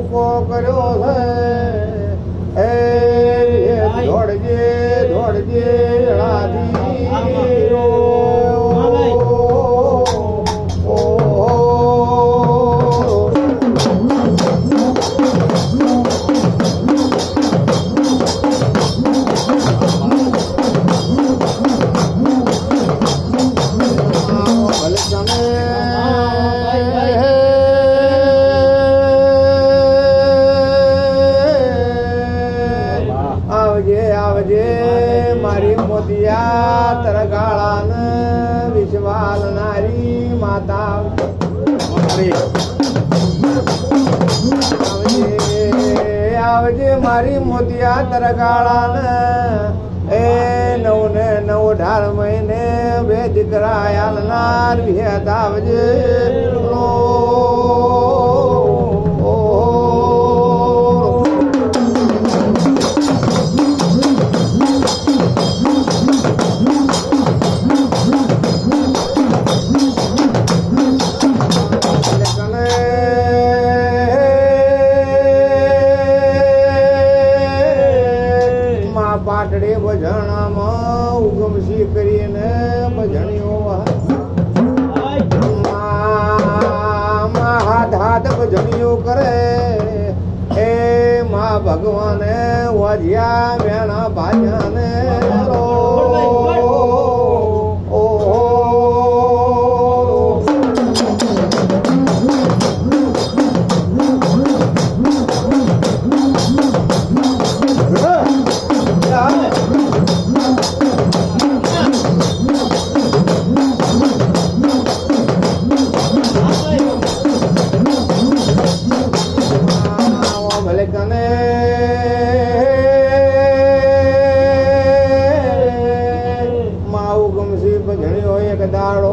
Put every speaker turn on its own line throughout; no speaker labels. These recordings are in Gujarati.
ટૂંકો કર્યો છે. એ આવજે મારી મોતિયા તરગાળા એ નવ ને નવ અઢાર મહિને બે દીકરા આલનાર વિહેત આવજે. પાટડે ઉગમસી કરીને ભજણીઓ માં હાથ ભજણીઓ કરે. એ માં ભગવાને વજ્યા વેણા ભાજને આવો માવું ગમસી ભજણ્યો એક દાડો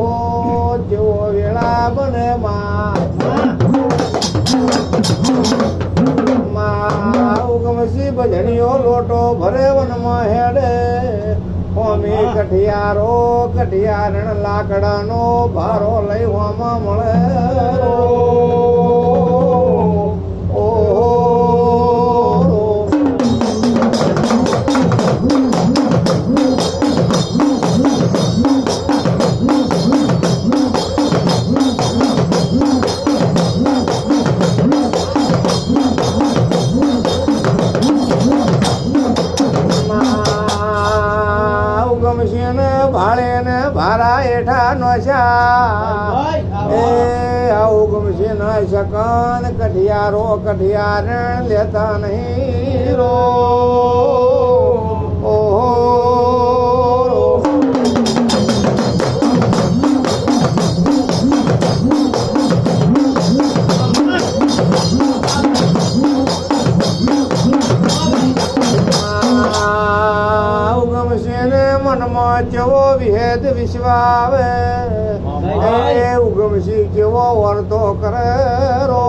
જેવો વેળા બને માવું ગમસી ભજણ્યો લોટો ભરે વનમાં હેડે હોમી કઠિયારો કઠિયારણ લાકડાનો ભારો લઈ હોમાં મળે ભારા હેઠા નોશા એ આવું. ગમશે ન શકન કઢિયારો કઢિયારણ લેતા નહીં રો. ઓહો. ને જેવો ચવો વિહેદ વિશ્વાવે? એ ઉગમશી કેવો વર્તો કરે રો?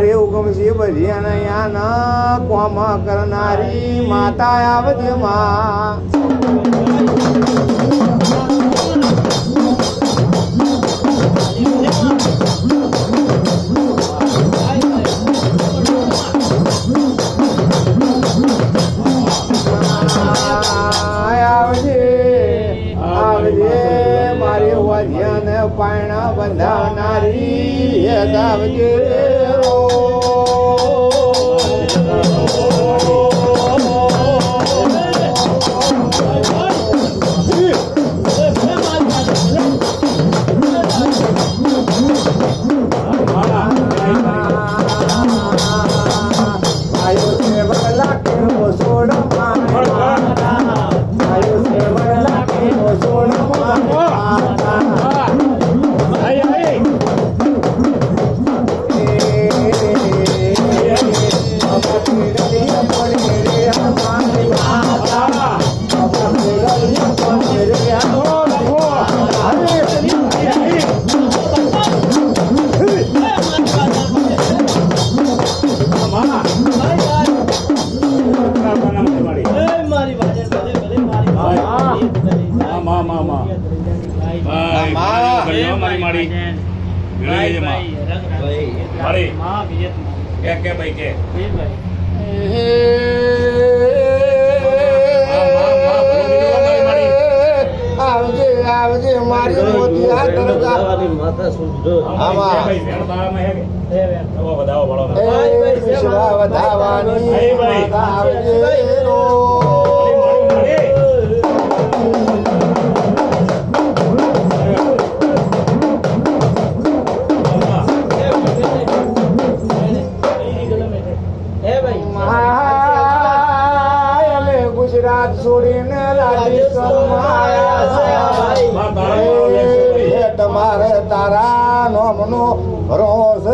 મારી ઉગમસી ભજિયાને યાના કોમ કરનારી માતા આવજે માં. વજ્યાને બંધાનારી બંધાવનારી હેત
મારી મારી માં મારી કે કે ભાઈ કે
આવજે આવજે મારી મોતી આ
આવો
વિશ્વા વધાવાની આવજે રો. તમારે તારા નોમનો રોષ